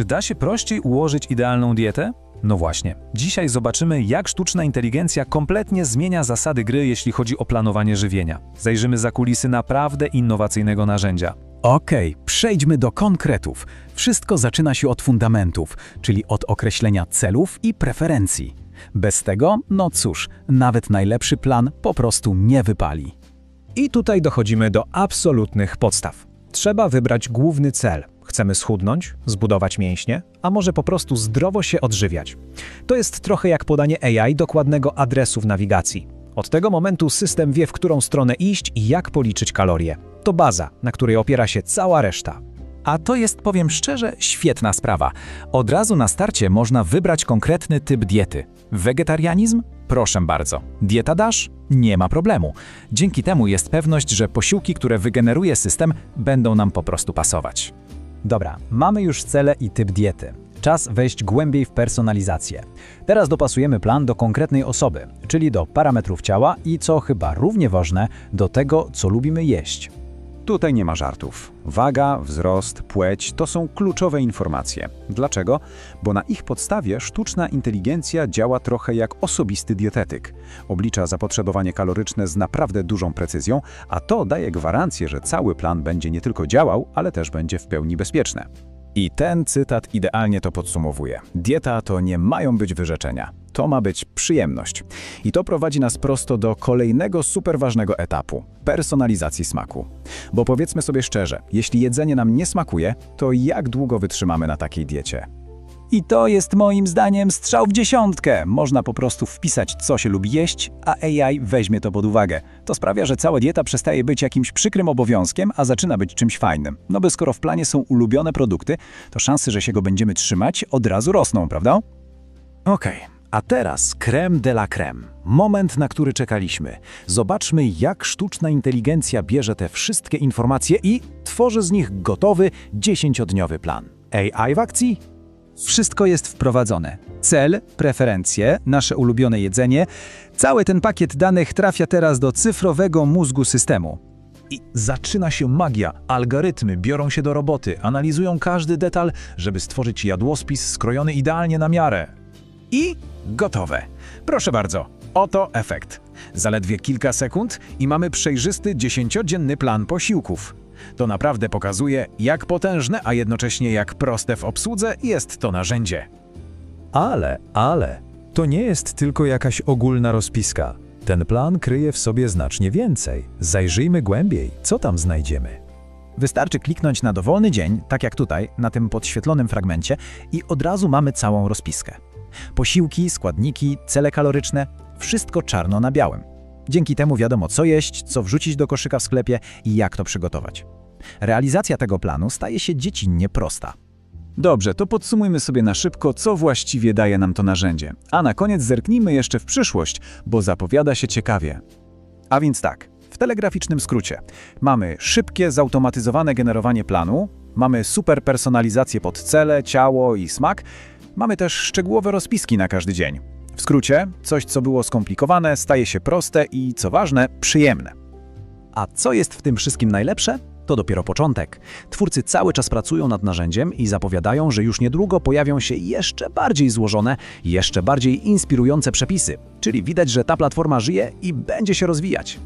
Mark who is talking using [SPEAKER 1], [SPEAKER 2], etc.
[SPEAKER 1] Czy da się prościej ułożyć idealną dietę? No właśnie. Dzisiaj zobaczymy, jak sztuczna inteligencja kompletnie zmienia zasady gry, jeśli chodzi o planowanie żywienia. Zajrzymy za kulisy naprawdę innowacyjnego narzędzia.
[SPEAKER 2] Okej, przejdźmy do konkretów. Wszystko zaczyna się od fundamentów, czyli od określenia celów i preferencji. Bez tego, no cóż, nawet najlepszy plan po prostu nie wypali.
[SPEAKER 3] I tutaj dochodzimy do absolutnych podstaw. Trzeba wybrać główny cel. Chcemy schudnąć, zbudować mięśnie, a może po prostu zdrowo się odżywiać. To jest trochę jak podanie AI dokładnego adresu w nawigacji. Od tego momentu system wie, w którą stronę iść i jak policzyć kalorie. To baza, na której opiera się cała reszta.
[SPEAKER 4] A to jest, powiem szczerze, świetna sprawa. Od razu na starcie można wybrać konkretny typ diety. Wegetarianizm? Proszę bardzo. Dieta dasz? Nie ma problemu. Dzięki temu jest pewność, że posiłki, które wygeneruje system, będą nam po prostu pasować.
[SPEAKER 2] Dobra, mamy już cele i typ diety. Czas wejść głębiej w personalizację. Teraz dopasujemy plan do konkretnej osoby, czyli do parametrów ciała i, co chyba równie ważne, do tego, co lubimy jeść.
[SPEAKER 5] Tutaj nie ma żartów. Waga, wzrost, płeć to są kluczowe informacje. Dlaczego? Bo na ich podstawie sztuczna inteligencja działa trochę jak osobisty dietetyk. Oblicza zapotrzebowanie kaloryczne z naprawdę dużą precyzją, a to daje gwarancję, że cały plan będzie nie tylko działał, ale też będzie w pełni bezpieczne.
[SPEAKER 6] I ten cytat idealnie to podsumowuje. Dieta to nie mają być wyrzeczenia. To ma być przyjemność. I to prowadzi nas prosto do kolejnego super ważnego etapu personalizacji smaku. Bo powiedzmy sobie szczerze, jeśli jedzenie nam nie smakuje, to jak długo wytrzymamy na takiej diecie?
[SPEAKER 2] I to jest moim zdaniem strzał w dziesiątkę. Można po prostu wpisać, co się lubi jeść, a AI weźmie to pod uwagę. To sprawia, że cała dieta przestaje być jakimś przykrym obowiązkiem, a zaczyna być czymś fajnym. No bo skoro w planie są ulubione produkty, to szanse, że się go będziemy trzymać, od razu rosną, prawda?
[SPEAKER 6] Okej, a teraz creme de la creme. Moment, na który czekaliśmy. Zobaczmy, jak sztuczna inteligencja bierze te wszystkie informacje i tworzy z nich gotowy 10-dniowy plan. AI w akcji?
[SPEAKER 2] Wszystko jest wprowadzone. Cel, preferencje, nasze ulubione jedzenie. Cały ten pakiet danych trafia teraz do cyfrowego mózgu systemu.
[SPEAKER 3] I zaczyna się magia. Algorytmy biorą się do roboty, analizują każdy detal, żeby stworzyć jadłospis skrojony idealnie na miarę. I gotowe. Proszę bardzo, oto efekt. Zaledwie kilka sekund i mamy przejrzysty 10-dzienny plan posiłków. To naprawdę pokazuje, jak potężne, a jednocześnie jak proste w obsłudze jest to narzędzie.
[SPEAKER 1] Ale, ale, to nie jest tylko jakaś ogólna rozpiska. Ten plan kryje w sobie znacznie więcej. Zajrzyjmy głębiej, co tam znajdziemy.
[SPEAKER 2] Wystarczy kliknąć na dowolny dzień, tak jak tutaj, na tym podświetlonym fragmencie, i od razu mamy całą rozpiskę. Posiłki, składniki, cele kaloryczne wszystko czarno na białym. Dzięki temu wiadomo, co jeść, co wrzucić do koszyka w sklepie i jak to przygotować. Realizacja tego planu staje się dziecinnie prosta.
[SPEAKER 5] Dobrze, to podsumujmy sobie na szybko, co właściwie daje nam to narzędzie. A na koniec zerknijmy jeszcze w przyszłość, bo zapowiada się ciekawie. A więc tak, w telegraficznym skrócie. Mamy szybkie, zautomatyzowane generowanie planu, mamy super personalizację pod cele, ciało i smak, mamy też szczegółowe rozpiski na każdy dzień. W skrócie, coś co było skomplikowane staje się proste i, co ważne, przyjemne.
[SPEAKER 2] A co jest w tym wszystkim najlepsze? To dopiero początek. Twórcy cały czas pracują nad narzędziem i zapowiadają, że już niedługo pojawią się jeszcze bardziej złożone, jeszcze bardziej inspirujące przepisy. Czyli widać, że ta platforma żyje i będzie się rozwijać.